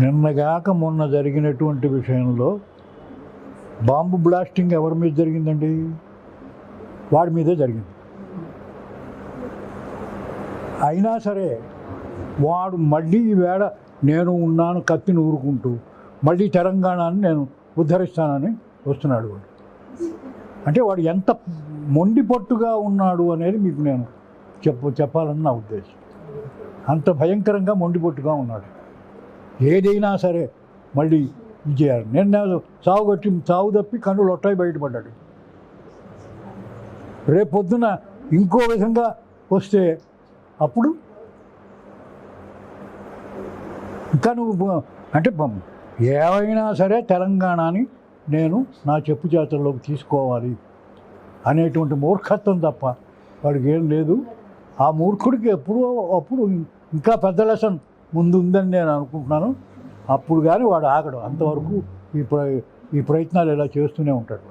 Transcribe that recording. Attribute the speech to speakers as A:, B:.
A: నిన్నగాక మొన్న జరిగినటువంటి విషయంలో బాంబు బ్లాస్టింగ్ ఎవరి మీద జరిగిందండి? వాడి మీదే జరిగింది. అయినా సరే వాడు మళ్ళీ ఈవేళ నేను ఉన్నాను కత్తిని ఊరుకుంటూ మళ్ళీ తెలంగాణని నేను ఉద్ధరిస్తానని వస్తున్నాడు వాడు. అంటే వాడు ఎంత మొండి పట్టుగా ఉన్నాడు అనేది మీకు నేను చెప్ప చెప్పాలని నా ఉద్దేశం. అంత భయంకరంగా మొండి పట్టుగా ఉన్నాడు. ఏదైనా సరే మళ్ళీ ఇది చేయాలి నేను నేను సాగు కొట్టి సాగు తప్పి కన్నులు ఒట్టాయి బయటపడ్డాడు. రేపు పొద్దున ఇంకో విధంగా వస్తే అప్పుడు ఇంకా నువ్వు అంటే ఏమైనా సరే తెలంగాణని నేను నా చెప్పు చేతుల్లోకి తీసుకోవాలి అనేటువంటి మూర్ఖత్వం తప్ప వాడికి ఏం లేదు. ఆ మూర్ఖుడికి ఎప్పుడో అప్పుడు ఇంకా పెద్ద లెసన్ ముందు ఉందని నేను అనుకుంటున్నాను. అప్పుడు కానీ వాడు ఆగడు. అంతవరకు ఈ ప్ర ఈ ప్రయత్నాలు ఇలా చేస్తూనే ఉంటాడు